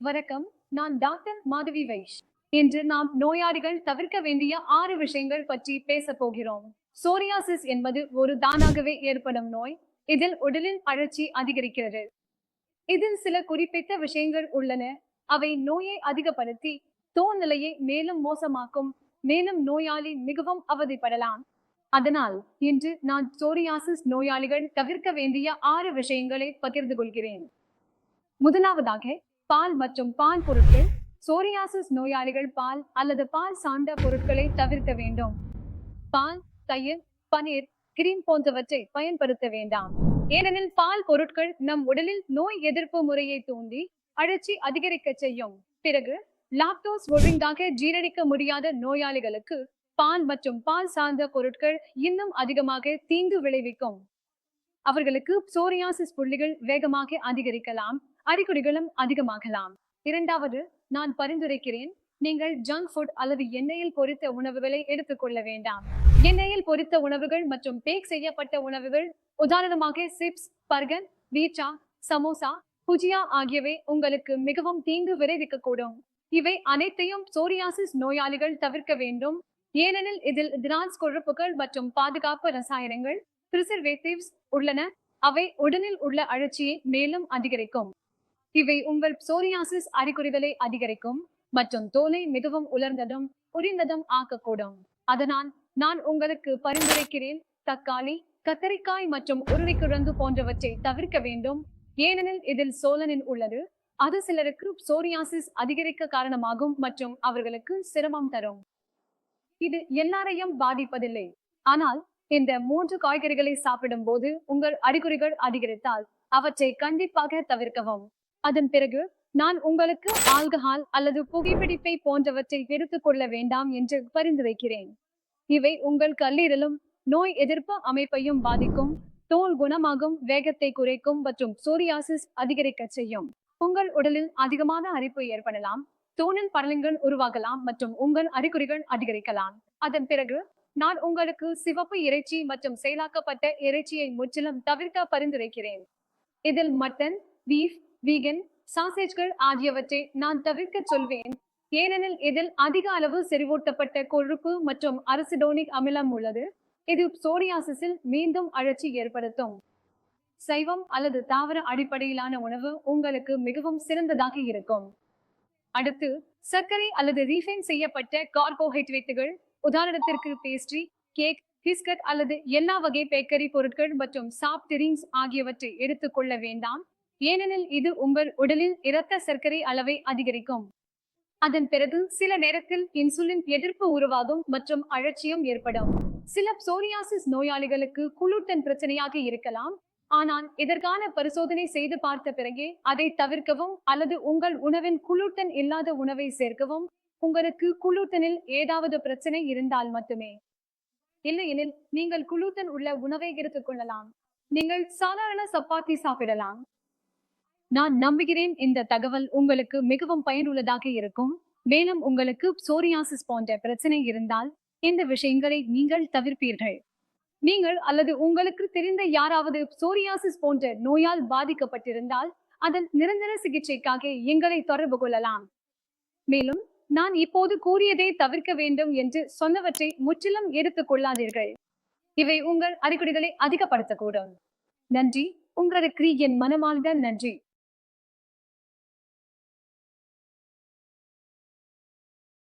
வணக்கம். நான் டாக்டர் மாதவி வைஷ். இன்று நாம் நோயாளிகள் தவிர்க்க வேண்டிய ஆறு விஷயங்கள் பற்றி பேச போகிறோம். சோரியாசிஸ் என்பது ஒரு தானாகவே ஏற்படும் நோய். இதில் உடலின் அழற்சி அதிகரிக்கிறது. இதில் சில குறிப்பிட்ட விஷயங்கள் உள்ளன. அவை நோயை அதிகப்படுத்தி தோல் நிலையை மேலும் மோசமாக்கும் மேலும் நோயாளி மிகவும் அவதிப்படலாம். அதனால் இன்று நான் சோரியாசிஸ் நோயாளிகள் தவிர்க்க வேண்டிய ஆறு விஷயங்களை பகிர்ந்து கொள்கிறேன். முதலாவதாக பால் மற்றும் பால் பொருட்கள் சோரியாசிஸ் நோயாளிகள் பால் அல்லது பால் சார்ந்த பொருட்களை தவிர்க்க வேண்டும். பால் தயிர் பனீர் கிரீம் போன்றவற்றை பயன்படுத்த வேண்டாம். ஏனெனில் பால் பொருட்கள் நம் உடலில் நோய் எதிர்ப்பு முறையை தூண்டி அழற்சி அதிகரிக்க செய்யும். பிறகு லாக்டோஸ் ஒழுங்காக ஜீரணிக்க முடியாத நோயாளிகளுக்கு பால் மற்றும் பால் சார்ந்த பொருட்கள் இன்னும் அதிகமாக தீங்கு விளைவிக்கும். அவர்களுக்கு சோரியாசிஸ் புள்ளிகள் வேகமாக அதிகரிக்கலாம். அறிகுறிகளும் அதிகமாகலாம். இரண்டாவது நான் பரிந்துரைக்கிறேன் நீங்கள் ஜங்க் ஃபுட் அல்லது எண்ணெயில் பொரித்த உணவுகளை எடுத்துக்கொள்ள வேண்டாம். எண்ணெயில் பொரித்த உணவுகள் மற்றும் பேக் செய்யப்பட்ட உணவுகள் உதாரணமாக chips burger pizza samosa bhujia ஆகியவை உங்களுக்கு மிகவும் தீங்கு விளைவிக்கக்கூடும். இவை அனைத்தையும் சோரியாசிஸ் நோயாளிகள் தவிர்க்க வேண்டும். ஏனெனில் இதில் திரான்ஸ் கொழுப்புகள் மற்றும் பாதுகாப்பு ரசாயனங்கள் பிரிசர்வேட்டிவ்ஸ் உள்ளன. அவை உடலில் உள்ள அழற்சியை மேலும் அதிகரிக்கும். இவை உங்கள் சோரியாசிஸ் அறிகுறிகளை அதிகரிக்கும் மற்றும் தோலை மிகவும் உலர்ந்ததும் புரிந்ததும் ஆக்கக்கூடும். அதனால் நான் உங்களுக்கு பரிந்துரைக்கிறேன் தக்காளி கத்தரிக்காய் மற்றும் உருளைக்கிழங்கு போன்றவற்றை தவிர்க்க வேண்டும். ஏனெனில் இதில் சோழனின் உள்ளது. அது சிலருக்கு சோரியாசிஸ் அதிகரிக்க காரணமாகும் மற்றும் அவர்களுக்கு சிரமம் தரும். இது எல்லாரையும் பாதிப்பதில்லை. ஆனால் இந்த மூன்று காய்கறிகளை சாப்பிடும் போது உங்கள் அறிகுறிகள் அதிகரித்தால் அவற்றை கண்டிப்பாக தவிர்க்கவும். அதன் பிறகு நான் உங்களுக்கு ஆல்கஹால் அல்லது புகைப்பிடிப்பை போன்றவற்றை எடுத்துக் கொள்ள வேண்டாம் என்று பரிந்துரைக்கிறேன் இவை உங்கள் கல்லீரலும் நோய் எதிர்ப்பு அமைப்பையும் பாதிக்கும் தோல் குணமாகும் வேகத்தை குறைக்கும் மற்றும் சோரியாசிஸ் அதிகரிக்க செய்யும். உங்கள் உடலில் அதிகமான அரிப்பு ஏற்படலாம் தோலில் படலங்கள் உருவாகலாம் மற்றும் உங்கள் அறிகுறிகள் அதிகரிக்கலாம். அதன் பிறகு நான் உங்களுக்கு சிவப்பு இறைச்சி மற்றும் செயலாக்கப்பட்ட இறைச்சியை முற்றிலும் தவிர்க்க பரிந்துரைக்கிறேன். இதில் மட்டன் பீஃப் வீகன் சாசேஜ்கள் ஆகியவற்றை நான் தவிர்க்க சொல்வேன். ஏனெனில் இதில் அதிக அளவு செறிவூட்டப்பட்ட கொழுப்பு மற்றும் அரசிடோனிக் அமிலம் உள்ளது. இது சோரியாசிஸில் மீண்டும் அழற்சி ஏற்படுத்தும். சைவம் அல்லது தாவர அடிப்படையிலான உணவு உங்களுக்கு மிகவும் சிறந்ததாக இருக்கும். அடுத்து சர்க்கரை அல்லது ரீஃபைன் செய்யப்பட்ட கார்போஹைட்ரேட்டுகள் உதாரணத்திற்கு பேஸ்ட்ரி கேக் பிஸ்கட் அல்லது எல்லா வகை பேக்கரி பொருட்கள் மற்றும் சாஃப்ட் ட்ரிங்க்ஸ் ஆகியவற்றை எடுத்துக்கொள்ள வேண்டாம். ஏனெனில் இது உங்கள் உடலில் இரத்த சர்க்கரை அளவை அதிகரிக்கும். அதன் பிறகு சில நேரத்தில் இன்சுலின் எதிர்ப்பு உருவாகும் மற்றும் அழற்சியும் ஏற்படும். சில சோரியாசிஸ் நோயாளிகளுக்கு குளுட்டன் பிரச்சனையாக இருக்கலாம். ஆனால் இதற்கான பரிசோதனை செய்து பார்த்த பிறகே அதை தவிர்க்கவும் அல்லது உங்கள் உணவின் குளுட்டன் இல்லாத உணவை சேர்க்கவும் உங்களுக்கு குளுட்டனில் ஏதாவது பிரச்சனை இருந்தால் மட்டுமே. இல்லையெனில் நீங்கள் குளுட்டன் உள்ள உணவை எடுத்துக் கொள்ளலாம். நீங்கள் சாதாரண சப்பாத்தி சாப்பிடலாம். நான் நம்புகிறேன் இந்த தகவல் உங்களுக்கு மிகவும் பயனுள்ளதாக இருக்கும். மேலும் உங்களுக்கு சோரியாசிஸ் போன்ற பிரச்சனை இருந்தால் இந்த விஷயங்களை நீங்கள் தவிர்ப்பீர்கள். நீங்கள் அல்லது உங்களுக்கு தெரிந்த யாராவது சோரியாசிஸ் போன்ற நோயால் பாதிக்கப்பட்டிருந்தால் அதன் நிரந்தர சிகிச்சைக்காக எங்களை தொடர்பு கொள்ளலாம். மேலும் நான் இப்போது கூறியதை தவிர்க்க வேண்டும் என்று சொன்னவற்றை முற்றிலும் எடுத்துக் கொள்ளாதீர்கள். இவை உங்கள் அறிகுறிகளை அதிகப்படுத்தக்கூடும். நன்றி. உங்களுக்கு என் மனமார்ந்த நன்றி.